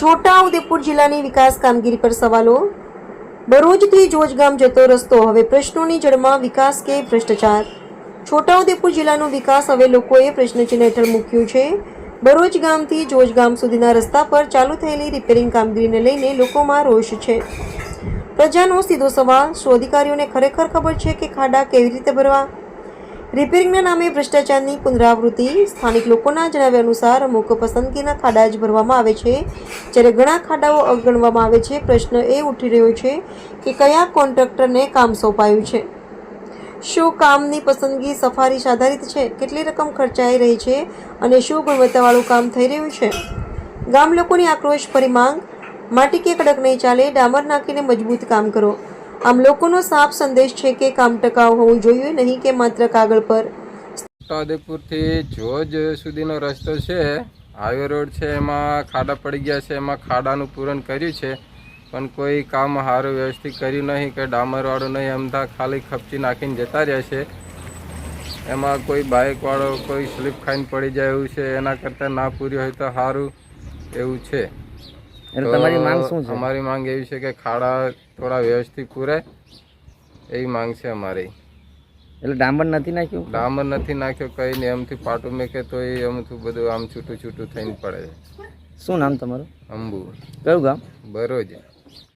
છોટા ઉદેપુર જિલ્લાની વિકાસ કામગીરી પર સવાલો? ભરૂચથી જોજગામ જતો રસ્તો, હવે પ્રશ્નોની જડમાં વિકાસ કે ભ્રષ્ટાચાર? છોટાઉદેપુર જિલ્લાનો વિકાસ હવે લોકોએ પ્રશ્નચિહ્ન હેઠળ મૂક્યું છે. ભરૂચ ગામથી જોજગામ સુધીના રસ્તા પર ચાલુ થયેલી રિપેરિંગ કામગીરીને લઈને લોકોમાં રોષ છે. પ્રજાનો સીધો સવાલ, શું અધિકારીઓને ખરેખર ખબર છે કે ખાડા કેવી રીતે ભરવા? રિપેરિંગના નામે ભ્રષ્ટાચારની પુનરાવૃત્તિ સ્થાનિક લોકોના જણાવ્યા અનુસાર અમુક પસંદગીના ખાડા જ ભરવામાં આવે છે, જ્યારે ઘણા ખાડાઓ અવગણવામાં આવે છે. પ્રશ્ન એ ઉઠી રહ્યો છે કે કયા કોન્ટ્રાક્ટરને કામ સોંપાયું છે? શું કામની પસંદગી સફારી આધારિત છે? કેટલી રકમ ખર્ચાઈ રહી છે? અને શું ગુણવત્તાવાળું કામ થઈ રહ્યું છે? ગામ લોકોની આક્રોશ પરિમાંગ માંગ. માટી કે કડક નહીં ચાલે, ડામર નાખીને મજબૂત કામ કરો. આમ લોકોનો સાફ સંદેશ છે કે કામ ટકાઉ હોવું જોઈએ, નહીં કે માત્ર કાગળ પર. છોટાઉદેપુરથી જોજ સુધીનો રસ્તો છે. હાઈવે રોડ છે, એમાં ખાડા પડી ગયા છે, એમાં ખાડાનું પૂરણ કર્યું છે. પણ કોઈ કામ સારું વ્યવસ્થિત કર્યું નહીં કે ડામરવાળું નહીં એમતા ખાલી ખપચી નાખીને જતા રહ્યા છે. એમાં કોઈ બાઇકવાળો કોઈ સ્લીપ ખાઈને પડી જાય એવું છે, એના કરતાં ના પૂર્યું હોય તો સારું એવું છે. એટલે તમારી માંગ શું છે? અમારી માંગ એવી છે કે ખાડા થોડા વ્યવસ્થિત પૂરે એવી માંગ છે અમારી. એટલે ડામર નથી નાખ્યું? ડામર નથી નાખ્યો કઈ ને એમથી પાટું મેકે તો એ અમથું બધું આમ છૂટું છૂટું થઈને પડે શું નામ તમારું? અંબુ. કયું ગામ? બરોજ.